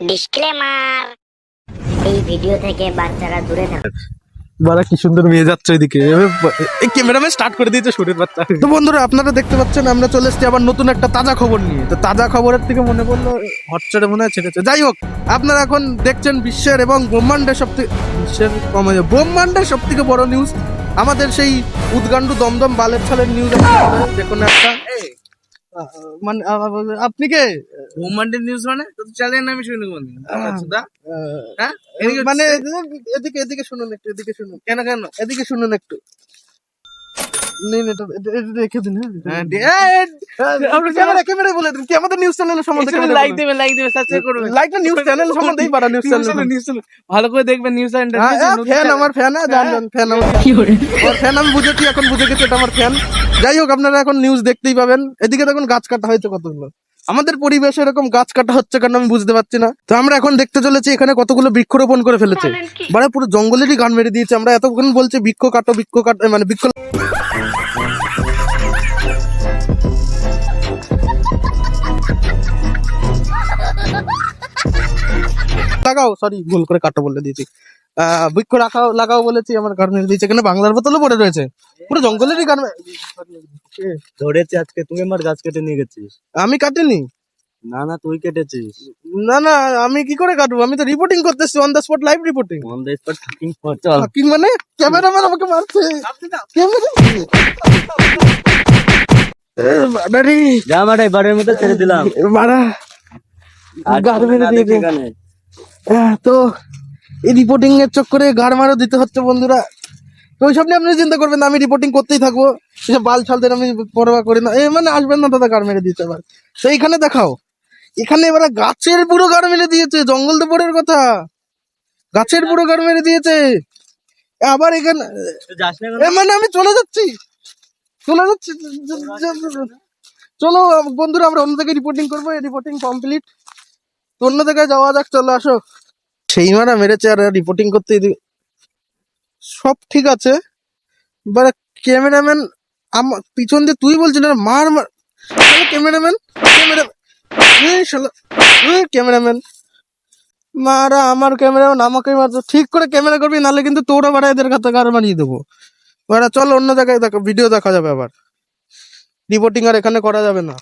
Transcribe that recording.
Disclaimer এই video থেকে বাচ্চারা দূরে থাকুন বারা কি সুন্দর মেয়ে যাচ্ছে ওইদিকে এই ক্যামেরাম্যান স্টার্ট করে দিয়েছে শুটের বাচ্চা। তো বন্ধুরা আপনারা দেখতে পাচ্ছেন আমরা চলে এসেছি আবার নতুন একটা তাজা খবর নিয়ে। তো তাজা খবরের থেকে মনে পড়ল হটস্টারে মনে হয় ছেড়েছে। যাই হোক আপনারা এখন দেখছেন বিশ্বের এবং ব্রহ্মাণ্ডের সব থেকে বিশ্বের কমে যায় ব্রহ্মাণ্ডের সব থেকে বড় নিউজ আমাদের সেই উদ্গান্ডু দমদম বালের ছালের নিউজ দেখুন একটা। মানে আপনি কে? ব্রহ্মাণ্ডের নিউজ মানে? তোর চ্যানেল আমি শুনি কোনদিন। হ্যাঁ? মানে এদিকে এদিকে শুনুন একটু এদিকে শুনুন। কেন কেন? এদিকে শুনুন একটু। নিন এটা এটা- এটা রেখে দিন হ্যাঁ? হ্যাঁ, দি- এই, আপনি ক্যামেরা ক্যামেরা বলে দিন কি আমাদের নিউজ চ্যানেল সম্বন্ধে লাইক দেবেন লাইক দেবেন সাবস্ক্রাইব করবেন। লাইক না নিউজ চ্যানেল সম্বন্ধেই পারা নিউজ নিউজ চ্যানেল ভালো করে দেখবেন নিউজ চ্যানেলটা ফ্যান আমার ফ্যান ফ্যান আমার। আমার ফ্যান আমি বুঝেছি এখন বুঝে গেছি এটা আমার ফ্যান যাই হোক আপনারা এখন নিউজ দেখতেই পাবেন। এদিকে দেখুন গাছ কাটা হয়েছে কতগুলো। আমাদের পরিবেশে এরকম গাছ কাটা হচ্ছে কেন আমি বুঝতে পারছি না। তো আমরা এখন দেখতে চলেছি এখানে কতগুলো বৃক্ষরোপণ করে ফেলেছে। মানে পুরো জঙ্গলেরই গান মেরে দিয়েছে আমরা এতক্ষণ বলছি বৃক্ষ কাটো বৃক্ষ কাটো মানে বৃক্ষ লাগাও সরি ভুল করে কাটো বলে দিয়েছি। বৃক্ষ রাখাও লাগাও বলেছি আমার মেরে দিয়েছে। এখানে বাংলার বোতলও পড়ে রয়েছে। পুরো জঙ্গলেরই মে- ধরেছি আজকে তুই আমার গাছ কেটে নিয়ে গেছিস। আমি কাটিনি। না না তুই কেটেছিস। না না আমি কি করে কাটবো? আমি তো রিপোর্টিং করতেছি on the spot live reporting on the spot থাকিং চল কি মানে? ক্যামেরাম্যান আমাকে মারছে। ক্যামেরা যা মারে বাড়ির মধ্যে ছেড়ে দিলাম। মেরে এখানে। আহ, তো এই রিপোর্টিং এর চক্করে গাড় মারও দিতে হচ্ছে বন্ধুরা। তো ওইসব নিয়ে আপনি চিন্তা করবেন আমি রিপোর্টিং করতেই থাকব। এসব বাল ছালদের আমি পরোয়া করি না। এ মানে আসবেন না দাদা গাড় মেরে দিতে আবার। তো এইখানে দেখাও। এখানে এবারে গাছের পুরো গাড় মেরে দিয়েছে, জঙ্গল তো পরের কথা। গাছের পুরো গাড় মেরে দিয়েছে। আবার এখানে মানে আমি চলে যাচ্ছি। চলে যাচ্ছি। চলো বন্ধুরা, আমরা অন্য জায়গায় রিপোর্টিং করব। রিপোর্টিং কমপ্লিট অন্য জায়গায় যাওয়া যাক, চলো আসো। সেই মারা মেরেছে আর রিপোর্টিং করতে সব ঠিক আছে এবার ক্যামেরাম্যান আমার পিছন দিয়ে তুই বলছিল মার মার ক্যামেরাম্যান ক্যামেরা ক্যামেরাম্যান মারা আমার ক্যামেরাম্যান আমাকেই মারতো ঠিক করে ক্যামেরা করবি, নাহলে কিন্তু তোরা বাড়া এদের কাছে গার মারিয়ে দেবো। এবার চল অন্য জায়গায় দেখো ভিডিও দেখা যাবে আবার। রিপোর্টিং আর এখানে করা যাবে না।